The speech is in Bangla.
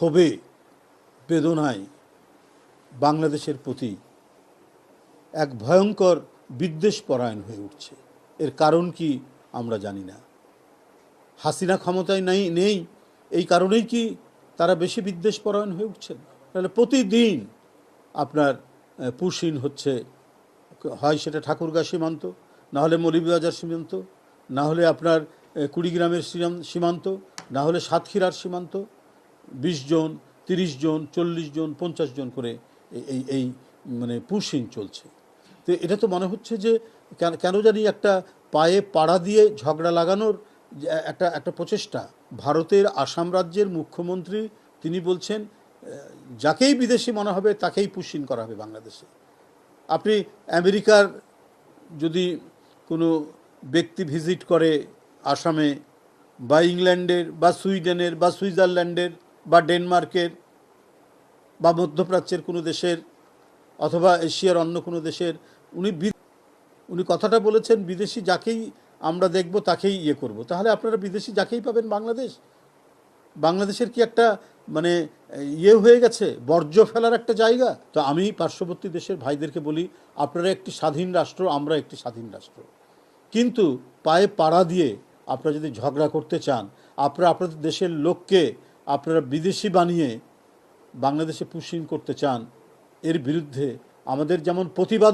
ক্ষোভে, বেদনায় বাংলাদেশের প্রতি এক ভয়ঙ্কর বিদ্বেষ পরায়ণ হয়ে উঠছে। এর কারণ কি আমরা জানি না। হাসিনা ক্ষমতায় নেই নেই, এই কারণেই কি তারা বেশি বিদ্বেষ পরায়ণ হয়ে উঠছেন? তাহলে প্রতিদিন আপনার পুশিন হচ্ছে, হয় সেটা ঠাকুরগা সীমান্ত, না হলে সীমান্ত, না হলে আপনার কুড়িগ্রামের সীমান্ত, না হলে সাতক্ষীরার সীমান্ত বিশ জন, তিরিশ জন, চল্লিশ জন, পঞ্চাশ জন করে এই- এই মানে পুশিন চলছে। তো এটা তো মনে হচ্ছে যে কেন জানি একটা পায়ে পাড়া দিয়ে ঝগড়া লাগানোর একটা একটা প্রচেষ্টা। ভারতের আসাম রাজ্যের মুখ্যমন্ত্রী তিনি বলছেন যাকেই বিদেশি মনে হবে তাকেই পুশিন করা হবে বাংলাদেশে। আপনি আমেরিকার যদি কোনো ব্যক্তি ভিজিট করে আসামে বা ইংল্যান্ডের বা সুইডেনের বা সুইজারল্যান্ডের বা ডেনমার্কের বা মধ্যপ্রাচ্যের কোনো দেশের অথবা এশিয়ার অন্য কোনো দেশের, উনি উনি কথাটা বলেছেন, বিদেশি যাকেই আমরা দেখব তাকেই ইয়ে করব। তাহলে আপনারা বিদেশি যাকেই পাবেন? বাংলাদেশ? বাংলাদেশের কি একটা মানে ইয়ে হয়ে গেছে? বর্জ্য ফেলার একটা জায়গা? তো আমি পার্শ্ববর্তী দেশের ভাইদেরকে বলি, আপনারা একটি স্বাধীন রাষ্ট্র, আমরা একটি স্বাধীন রাষ্ট্র। কিন্তু পায়ে পাড়া দিয়ে আপনারা যদি ঝগড়া করতে চান, আপনারা আপনাদের দেশের লোককে আপনারা বিদেশি বানিয়ে বাংলাদেশে পুশিং করতে চান এর বিরুদ্ধে আমাদের যেমন প্রতিবাদ